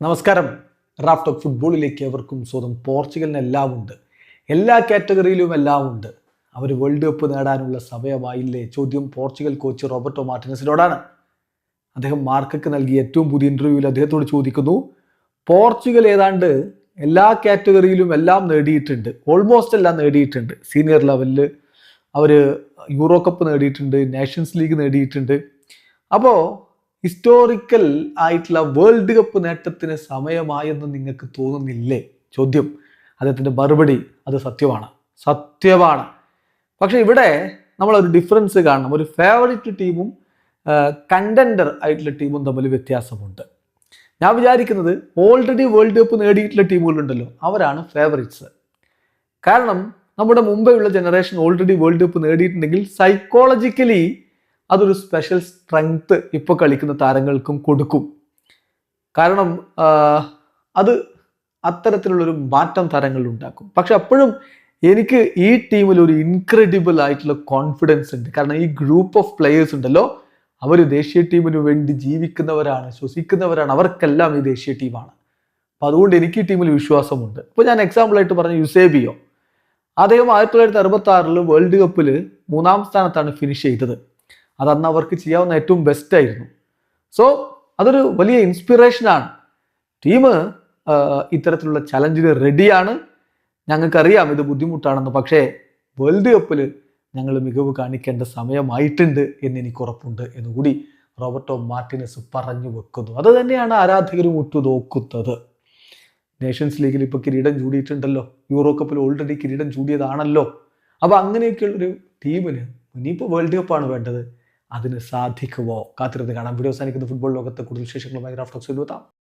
നമസ്കാരം. Raft of ഫുട്ബോളിലേക്ക് എവർക്കും സ്വന്തം പോർച്ചുഗലിന് എല്ലാം ഉണ്ട് എല്ലാ കാറ്റഗറിയിലും എല്ലാം ഉണ്ട് അവർ വേൾഡ് കപ്പ് നേടാനുള്ള സമയമായില്ലേ? ചോദ്യം പോർച്ചുഗൽ കോച്ച് റോബർട്ടോ മാർട്ടിനസിനോടാണ്. അദ്ദേഹം മാർക്കക്ക് നൽകിയ ഏറ്റവും പുതിയ ഇന്റർവ്യൂവിൽ അദ്ദേഹത്തോട് ചോദിക്കുന്നു പോർച്ചുഗൽ ഏതാണ്ട് എല്ലാ കാറ്റഗറിയിലും എല്ലാം നേടിയിട്ടുണ്ട്. ഓൾമോസ്റ്റ് എല്ലാം നേടിയിട്ടുണ്ട്. സീനിയർ ലെവലിൽ അവർ യൂറോ കപ്പ് നേടിയിട്ടുണ്ട്. നേഷൻസ് ലീഗ് നേടിയിട്ടുണ്ട്. അപ്പോൾ ഹിസ്റ്റോറിക്കൽ ആയിട്ടുള്ള വേൾഡ് കപ്പ് നേട്ടത്തിന് സമയമായെന്ന് നിങ്ങൾക്ക് തോന്നുന്നില്ലേ? ചോദ്യം. അദ്ദേഹത്തിന്റെ മറുപടി അത് സത്യമാണ്. സത്യമാണ്. പക്ഷേ ഇവിടെ നമ്മളൊരു ഡിഫറൻസ് കാണണം. ഒരു ഫേവറിറ്റ് ടീമും കണ്ടൻഡർ ആയിട്ടുള്ള ടീമും തമ്മിൽ വ്യത്യാസമുണ്ട്. ഞാൻ വിചാരിക്കുന്നത് ഓൾറെഡി വേൾഡ് കപ്പ് നേടിയിട്ടുള്ള ടീമുകളുണ്ടല്ലോ അവരാണ് ഫേവറിറ്റ്സ് കാരണം നമ്മുടെ മുമ്പെയുള്ള ജനറേഷൻ ഓൾറെഡി വേൾഡ് കപ്പ് നേടിയിട്ടുണ്ടെങ്കിൽ സൈക്കോളജിക്കലി അതൊരു സ്പെഷ്യൽ സ്ട്രെങ്ത് ഇപ്പോൾ കളിക്കുന്ന താരങ്ങൾക്കും കൊടുക്കും. കാരണം അത് അത്തരത്തിലുള്ളൊരു മാറ്റം താരങ്ങളിൽ ഉണ്ടാക്കും. പക്ഷെ അപ്പോഴും എനിക്ക് ഈ ടീമിൽ ഒരു ഇൻക്രെഡിബിൾ ആയിട്ടുള്ള കോൺഫിഡൻസ് ഉണ്ട്. കാരണം ഈ ഗ്രൂപ്പ് ഓഫ് പ്ലെയേഴ്സ് ഉണ്ടല്ലോ അവർ ദേശീയ ടീമിന് വേണ്ടി ജീവിക്കുന്നവരാണ് ശ്വസിക്കുന്നവരാണ് അവർക്കെല്ലാം ഈ ദേശീയ ടീമാണ് അപ്പം അതുകൊണ്ട് എനിക്ക് ഈ ടീമിൽ വിശ്വാസമുണ്ട്. ഇപ്പോൾ ഞാൻ എക്സാമ്പിളായിട്ട് പറഞ്ഞ യുസേബിയോ. അദ്ദേഹം ആയിരത്തി തൊള്ളായിരത്തി അറുപത്തി ആറിൽ വേൾഡ് കപ്പിൽ മൂന്നാം സ്ഥാനത്താണ് ഫിനിഷ് ചെയ്തത്. അത് അന്ന് അവർക്ക് ചെയ്യാവുന്ന ഏറ്റവും ബെസ്റ്റ് ആയിരുന്നു. സോ അതൊരു വലിയ ഇൻസ്പിറേഷനാണ് ടീം ഇത്തരത്തിലുള്ള ചലഞ്ചിന് റെഡിയാണ് ഞങ്ങൾക്കറിയാം ഇത് ബുദ്ധിമുട്ടാണെന്ന്. പക്ഷേ വേൾഡ് കപ്പിൽ ഞങ്ങൾ മികവ് കാണിക്കേണ്ട സമയമായിട്ടുണ്ട് എന്ന് എനിക്ക് ഉറപ്പുണ്ട് എന്നുകൂടി റോബർട്ടോ മാർട്ടിനസ് പറഞ്ഞു വെക്കുന്നു. അത് തന്നെയാണ് ആരാധകരും ഉറ്റുനോക്കുന്നത് നേഷൻസ് ലീഗിൽ ഇപ്പോൾ കിരീടം ചൂടിയിട്ടുണ്ടല്ലോ. യൂറോ കപ്പിൽ ഓൾറെഡി കിരീടം ചൂടിയതാണല്ലോ. അപ്പോൾ അങ്ങനെയൊക്കെയുള്ളൊരു ടീമിന് ഇനിയിപ്പോൾ വേൾഡ് കപ്പാണ് വേണ്ടത്. അതിന് സാധിക്കുമോ കാത്തിരുന്ന് കാണാം. വീഡിയോ അവസാനിക്കുന്ന. ഫുട്ബോൾ ലോകത്തെ കൂടുതൽ വിശേഷങ്ങളുമായി റാഫ്റ്റോക്സ് എത്താം